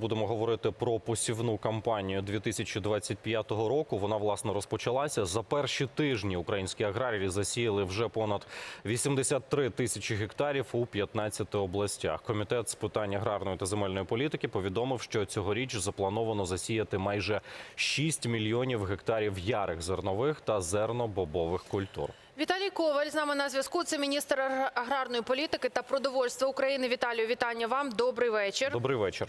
Будемо говорити про посівну кампанію 2025 року. Вона власне розпочалася за перші тижні. Українські аграрії засіяли вже понад 83 тисячі гектарів у 15 областях. Комітет з питань аграрної та земельної політики повідомив, що цьогоріч заплановано засіяти майже 6 мільйонів гектарів ярих зернових та зернобобових культур. Віталій Коваль з нами на зв'язку. Це міністр аграрної політики та продовольства України. Віталію, вітання вам. Добрий вечір. Добрий вечір.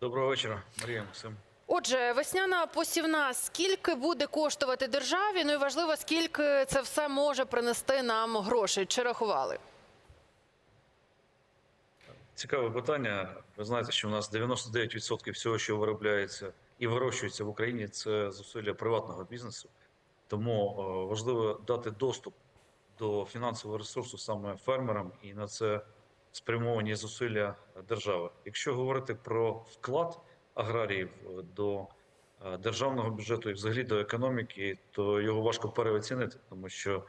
Доброго вечора, Марія Максим. Отже, весняна посівна. Скільки буде коштувати державі? Ну і важливо, скільки це все може принести нам грошей? Чи рахували? Цікаве питання. Ви знаєте, що у нас 99% всього, що виробляється і вирощується в Україні, це зусилля приватного бізнесу. Тому е, важливо дати доступ до фінансового ресурсу саме фермерам, і на це спрямовані зусилля держави. Якщо говорити про вклад аграріїв е, до е, державного бюджету і взагалі до економіки, то його важко переоцінити, тому що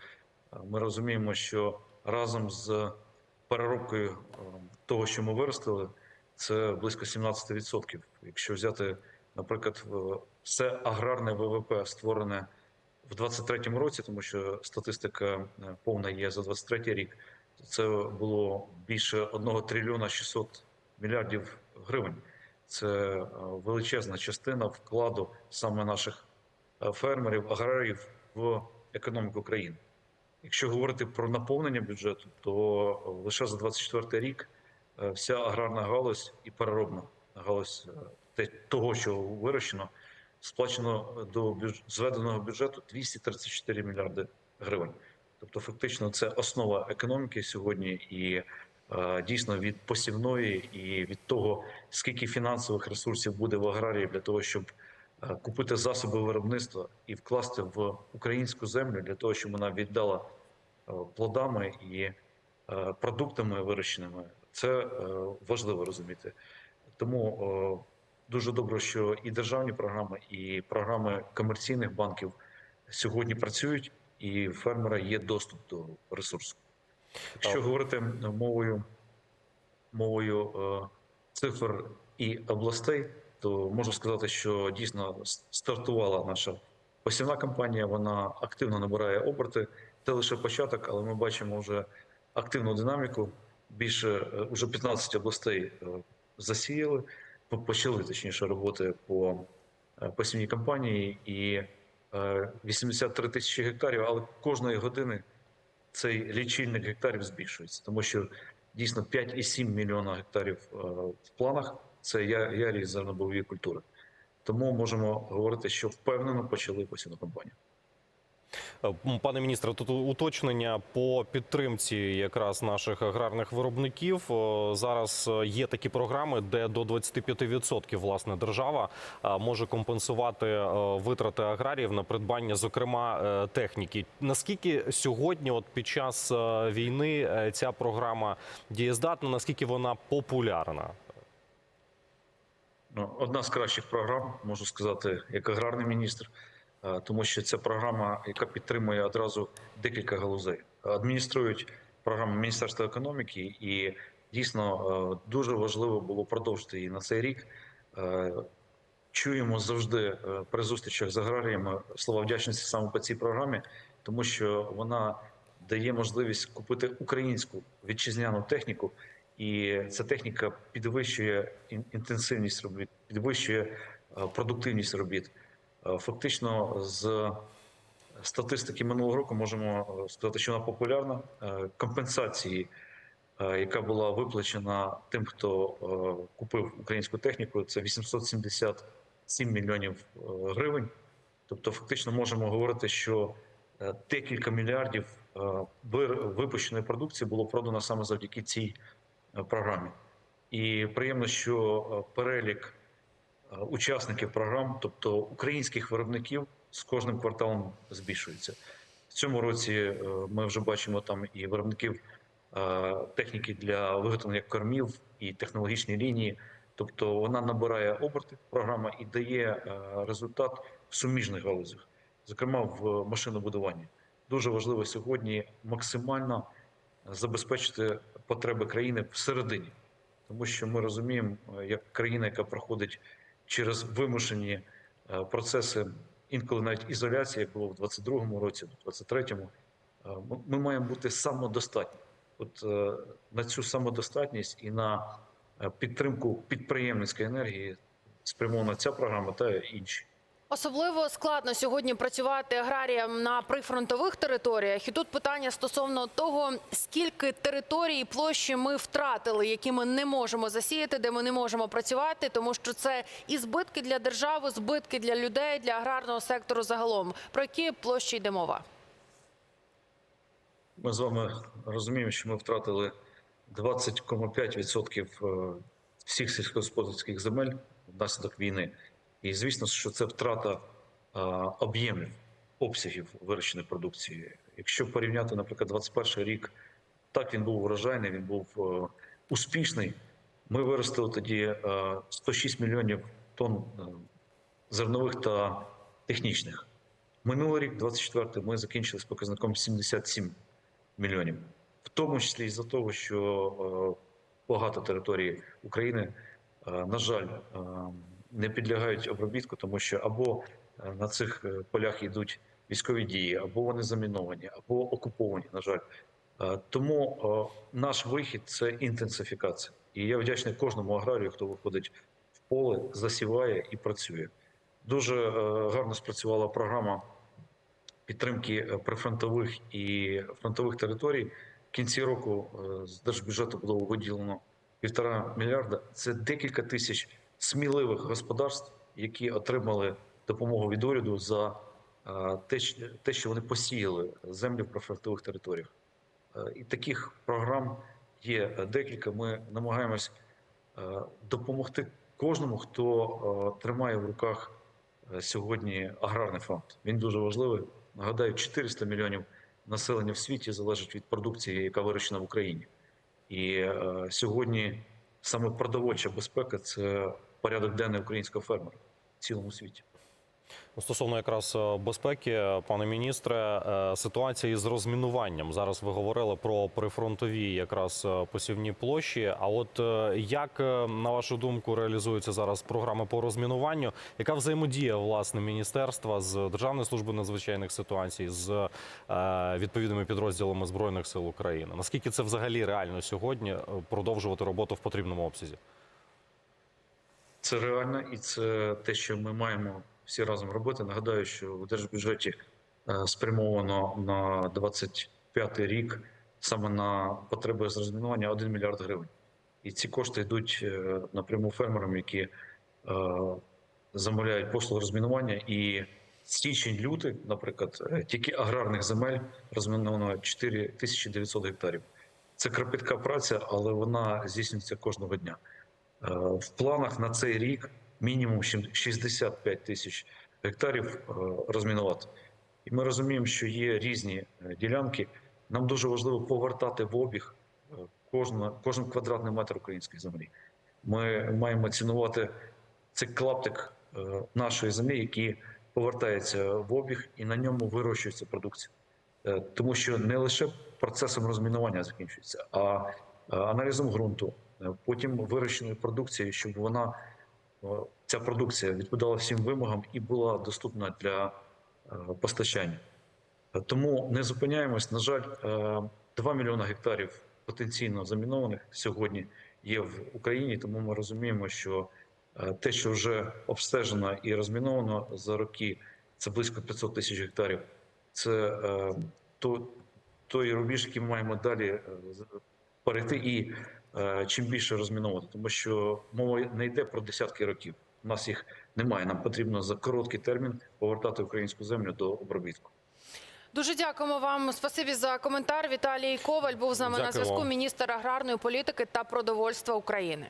е, ми розуміємо, що разом з переробкою того, що ми виростили, це близько 17%. Якщо взяти, наприклад, все аграрне ВВП створене в 23-му році, тому що статистика повна є за 23-й рік, це було більше 1 трильйона 600 мільярдів гривень. Це е, величезна частина вкладу саме наших е, фермерів, аграріїв в економіку країни. Якщо говорити про наповнення бюджету, то лише за 24 рік е, вся аграрна галузь і переробна галузь того, що вирощено, сплачено до зведеного бюджету 234 мільярди гривень. Тобто, фактично, це основа економіки сьогодні, і е, дійсно від посівної і від того, скільки фінансових ресурсів буде в аграрії для того, щоб е, купити засоби виробництва і вкласти в українську землю для того, щоб вона віддала е, плодами і продуктами вирощеними. Це важливо розуміти. Тому дуже добре, що і державні програми, і програми комерційних банків сьогодні працюють, і в фермера є доступ до ресурсу. Якщо Так. говорити мовою, мовою е, цифр і областей, то можу сказати, що дійсно стартувала наша посівна кампанія. Вона активно набирає оберти. Це лише початок, але ми бачимо вже активну динаміку. Більше е, уже 15 областей е, засіяли, почали точніше роботи по посівній кампанії і 83 тисячі гектарів, але кожної години цей лічильник гектарів збільшується, тому що дійсно 5,7 мільйона гектарів е, в планах це ярі зернобові культури. Тому можемо говорити, що впевнено почали посівну кампанію. Е, Пане міністре, тут уточнення по підтримці якраз наших аграрних виробників. Зараз е, є такі програми, де до 25% власне держава е, може компенсувати е, витрати аграріїв на придбання, зокрема е, техніки. Наскільки сьогодні, от під час е, війни, е, ця програма дієздатна? Наскільки вона популярна? Ну, одна з кращих програм, можу сказати, як аграрний міністр, е, тому що це програма, яка підтримує одразу декілька галузей. Адмініструють програму Міністерства економіки, і дійсно е, дуже важливо було продовжити її на цей рік. Е, Чуємо завжди е, при зустрічах з аграріями слова вдячності саме по цій програмі, тому що вона дає можливість купити українську вітчизняну техніку, і ця техніка підвищує інтенсивність робіт, підвищує е, продуктивність робіт. Е, Фактично, з статистики минулого року можемо е, сказати, що вона популярна. Е, Компенсації, яка була виплачена тим, хто купив українську техніку, це 877 мільйонів гривень. Тобто, фактично, можемо говорити, що декілька мільярдів випущеної продукції було продано саме завдяки цій програмі. І приємно, що перелік учасників програм, тобто українських виробників, з кожним кварталом збільшується. В цьому році е, ми вже бачимо там і виробників е, техніки для виготовлення кормів і технологічні лінії. Тобто вона набирає оберти програма і дає е, результат в суміжних галузях, зокрема в машинобудуванні. Дуже важливо сьогодні максимально забезпечити потреби країни всередині, тому що ми розуміємо, е, як країна, яка проходить через вимушені е, процеси, інколи навіть ізоляції, як було в 22-му році, в 23-му, е, ми- маємо бути самодостатні. От е, на цю самодостатність і на підтримку підприємницької енергії спрямована ця програма та інші. Особливо складно сьогодні працювати аграріям на прифронтових територіях. І тут питання стосовно того, скільки територій і площі ми втратили, які ми не можемо засіяти, де ми не можемо працювати, тому що це і збитки для держави, збитки для людей, для аграрного сектору загалом. Про які площі йде мова? Ми з вами розуміємо, що ми втратили 20,5% е, всіх сільськогосподарських земель внаслідок війни. І звісно, що це втрата е, об'ємів, обсягів вирощеної продукції. Якщо порівняти, наприклад, 21 рік, так він був врожайний, він був е, успішний. Ми виростили тоді е, 106 мільйонів тонн е, зернових та технічних. Минулий рік, 24 ми закінчили з показником 77 мільйонів, в тому числі із-за того, що е, багато територій України, е, на жаль, е, не підлягають обробітку, тому що або е, на цих е, полях йдуть військові дії, або вони заміновані, або окуповані. На жаль, Е, тому наш вихід це інтенсифікація. І я вдячний кожному аграрію, хто виходить в поле, засіває і працює. Дуже гарно спрацювала програма підтримки прифронтових і фронтових територій. В кінці року з держбюджету було виділено півтора мільярда. Це декілька тисяч сміливих господарств, які отримали допомогу від уряду за е, те, що- вони посіяли землю в прифронтових територіях. Е, І таких програм є е, декілька. Ми намагаємось допомогти кожному, хто тримає в руках сьогодні аграрний фронт. Він дуже важливий. Нагадаю, 400 мільйонів населення в світі залежить від продукції, яка вирощена в Україні. І сьогодні саме продовольча безпека це порядок денний українського фермера в цілому світі. Ну, Стосовно якраз е, безпеки, пане міністре, е, ситуація із розмінуванням. Зараз ви говорили про прифронтові якраз е, посівні площі. А от е, як, е, на вашу думку, реалізуються зараз програми по розмінуванню? Яка взаємодія власне міністерства з Державною службою надзвичайних ситуацій з е, відповідними підрозділами збройних сил України? Наскільки це взагалі реально сьогодні е, продовжувати роботу в потрібному обсязі? Це реально і це те, що ми маємо всі разом робити. Нагадаю, що в держбюджеті е, спрямовано на 25 рік саме на потреби з розмінування 1 мільярд гривень. І ці кошти йдуть е, напряму фермерам, які е, замовляють послуги розмінування. І січень-лютий, наприклад, е, тільки аграрних земель розміновано 4900 гектарів. Це кропітка праця, але вона здійснюється кожного дня. Е, В планах на цей рік мінімум 65 тисяч гектарів е, розмінувати. І ми розуміємо, що є різні е, ділянки. Нам дуже важливо повертати в обіг кожна, кожен квадратний метр української землі. Ми маємо цінувати цей клаптик нашої землі, який повертається в обіг, і на ньому вирощується продукція. Тому що не лише процесом розмінування закінчується, а аналізом ґрунту, потім вирощеною продукцією, щоб вона е, ця продукція відповідала всім вимогам і була доступна для е, постачання. Е, Тому не зупиняємось. На жаль, е, 2 мільйони гектарів потенційно замінованих сьогодні є в Україні, тому ми розуміємо, що е, те, що вже обстежено і розміновано за роки, це близько 500 тисяч гектарів. Це е, то, той рубіж, який ми маємо далі е, перейти і е, чим більше розміновувати, тому що мова не йде про десятки років. У нас їх немає. Нам потрібно за короткий термін повертати українську землю до обробітку. Дуже дякуємо вам. Спасибі за коментар. Віталій Коваль був з нами на зв'язку. Міністр аграрної політики та продовольства України.